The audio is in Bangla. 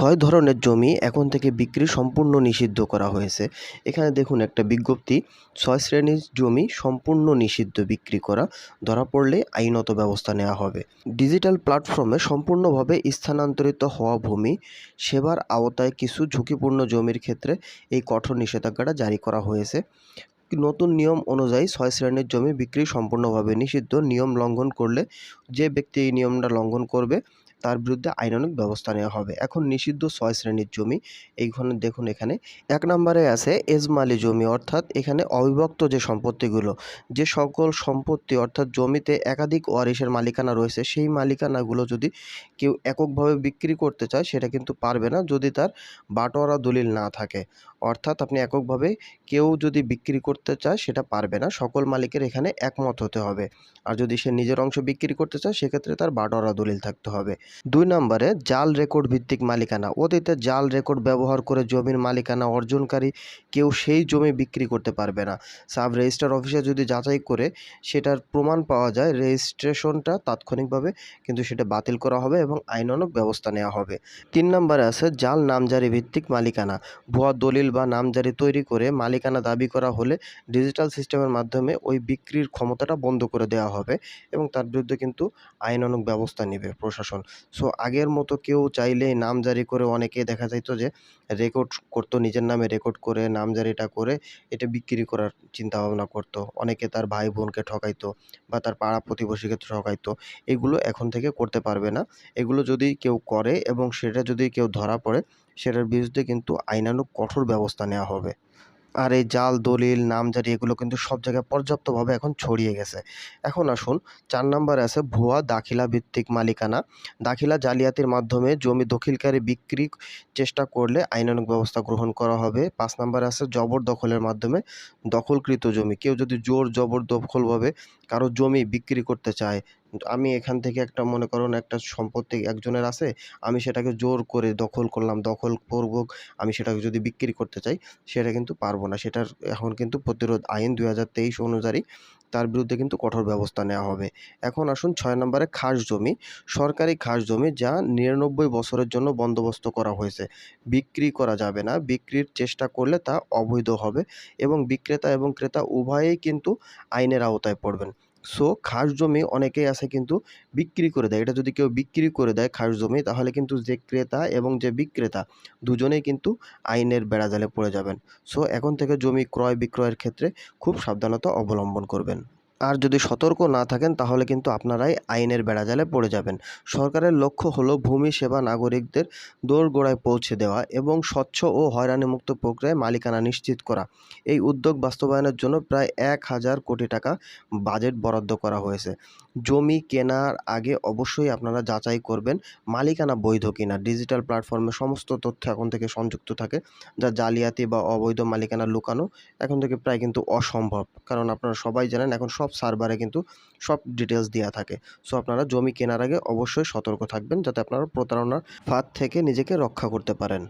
ছয় ধরনের জমি এখন থেকে বিক্রি সম্পূর্ণ নিষিদ্ধ করা হয়েছে। এখানে দেখুন একটা বিজ্ঞপ্তি, ছয় শ্রেণির জমি সম্পূর্ণ নিষিদ্ধ বিক্রি করা, ধরা পড়লে আইনত ব্যবস্থা নেওয়া হবে। ডিজিটাল প্ল্যাটফর্মে সম্পূর্ণভাবে স্থানান্তরিত হওয়া ভূমি সেবার আওতায় কিছু ঝুঁকিপূর্ণ জমির ক্ষেত্রে এই কঠোর নিষেধাজ্ঞাটা জারি করা হয়েছে। নতুন নিয়ম অনুযায়ী ছয় শ্রেণির জমি বিক্রি সম্পূর্ণভাবে নিষিদ্ধ। নিয়ম লঙ্ঘন করলে যে ব্যক্তি এই নিয়মটা লঙ্ঘন করবে, তার বিরুদ্ধে আইনানুগ ব্যবস্থা নেওয়া হবে। এখন নিষিদ্ধ ছয় শ্রেণির জমি, এইখানে দেখুন এখানে, এক নম্বরে আছে এজমালি জমি, অর্থাৎ এখানে অবিভক্ত যে সম্পত্তিগুলো, যে সকল সম্পত্তি, অর্থাৎ জমিতে একাধিক ওয়ারিশের মালিকানা রয়েছে, সেই মালিকানাগুলো যদি কেউ এককভাবে বিক্রি করতে চায়, সেটা কিন্তু পারবে না যদি তার বাটোয়ারা দলিল না থাকে। অর্থাৎ আপনি এককভাবে কেউ যদি বিক্রি করতে চায় সেটা পারবে না, সকল মালিকের এখানে একমত হতে হবে। আর যদি সে নিজের অংশ বিক্রি করতে চায়, সেক্ষেত্রে তার বাটোয়ারা দলিল থাকতে হবে। দুই নম্বরে, জাল রেকর্ড ভিত্তিক মালিকানা। অতীতে জাল রেকর্ড ব্যবহার করে জমির মালিকানা অর্জনকারী কেউ সেই জমি বিক্রি করতে পারবে না। সাব রেজিস্ট্রার অফিসে যদি যাচাই করে সেটার প্রমাণ পাওয়া যায়, রেজিস্ট্রেশনটা তাৎক্ষণিকভাবে কিন্তু সেটা বাতিল করা হবে এবং আইনানুগ ব্যবস্থা নেওয়া হবে। তিন নম্বরে আছে, জাল নামজারি ভিত্তিক মালিকানা। ভুয়া দলিল বা নামজারি তৈরি করে মালিকানা দাবি করা হলে ডিজিটাল সিস্টেমের মাধ্যমে ওই বিক্রির ক্ষমতাটা বন্ধ করে দেওয়া হবে এবং তার বিরুদ্ধে কিন্তু আইনানুগ ব্যবস্থা নেবে প্রশাসন। সো, আগের মতো কেউ চাইলেই নামজারি করে অনেকে দেখা যাইতো যে রেকর্ড করতো, নিজের নামে রেকর্ড করে, নামজারিটা করে এটা বিক্রি করার চিন্তাভাবনা করতো। অনেকে তার ভাই বোনকে ঠকাইতো বা তার পাড়া প্রতিবেশীকে ঠকাইতো। এগুলো এখন থেকে করতে পারবে না। এগুলো যদি কেউ করে এবং সেটা যদি কেউ ধরা পড়ে সেটার বিরুদ্ধে কিন্তু আইনানুগ কঠোর ব্যবস্থা নেওয়া হবে। আর এই জাল, দলিল, নামজারি এগুলো কিন্তু সব জায়গায় পর্যাপ্তভাবে এখন ছড়িয়ে গেছে। এখন আসুন, চার নম্বরে আছে ভুয়া দাখিলা ভিত্তিক মালিকানা। দাখিলা জালিয়াতির মাধ্যমে জমি দখিলকারী বিক্রি চেষ্টা করলে আইনানুগ ব্যবস্থা গ্রহণ করা হবে। পাঁচ নম্বরে আছে জবরদখলের মাধ্যমে দখলকৃত জমি। কেউ যদি জোর জবরদখলভাবে কারও জমি বিক্রি করতে চায় আমি এখান থেকে একটা, মনে করুন, একটা সম্পত্তি একজনের আছে, আমি সেটাকে জোর করে দখল করলাম, দখল করব, আমি সেটাকে যদি বিক্রি করতে চাই, সেটা কিন্তু পারব না। সেটার এখন কিন্তু প্রতিরোধ আইন দুই হাজার তেইশ অনুযায়ী তার বিরুদ্ধে কিন্তু কঠোর ব্যবস্থা নেওয়া হবে। এখন আসুন ছয় নম্বরে খাস জমি, সরকারি খাস জমি যা নিরানব্বই বছরের জন্য বন্দোবস্ত করা হয়েছে। বিক্রি করা যাবে না, বিক্রির চেষ্টা করলে তা অবৈধ হবে এবং বিক্রেতা এবং ক্রেতা উভয়েই কিন্তু আইনের আওতায় পড়বেন। সো খাস জমি অনেকেই আছে কিন্তু বিক্রি করে দেয়। এটা যদি কেউ বিক্রি করে দেয় খাস জমি, তাহলে কিন্তু যে ক্রেতা এবং যে বিক্রেতা দুজনেই কিন্তু আইনের বেড়াজালে পড়ে যাবেন। সো এখন থেকে জমি ক্রয় বিক্রয়ের ক্ষেত্রে খুব সাবধানতা অবলম্বন করবেন। আর যদি সতর্ক না থাকেন, তাহলে কিন্তু আপনারাই আইনের বেড়াজালে পড়ে যাবেন। সরকারের লক্ষ্য হলো ভূমি সেবা নাগরিকদের দোরগোড়ায় পৌঁছে দেওয়া এবং স্বচ্ছ ও হয়রানিমুক্ত প্রক্রিয়ায় মালিকানা নিশ্চিত করা। এই উদ্যোগ বাস্তবায়নের জন্য প্রায় এক হাজার কোটি টাকা বাজেট বরাদ্দ করা হয়েছে। জমি কেনার আগে অবশ্যই আপনারা যাচাই করবেন, মালিকানা বৈধ কিনা। ডিজিটাল প্ল্যাটফর্মে সমস্ত তথ্য এখন থেকে সংযুক্ত থাকে, যা জালিয়াতি বা অবৈধ মালিকানা লুকানো এখন থেকে প্রায় কিন্তু অসম্ভব। কারণ আপনারা সবাই জানেন, এখন সব সার্ভারে কিন্তু সব ডিটেলস দেওয়া থাকে। সো আপনারা জমি কেনার আগে অবশ্যই সতর্ক থাকবেন, যাতে আপনারা প্রতারণার ফাঁদ থেকে নিজেকে রক্ষা করতে পারেন।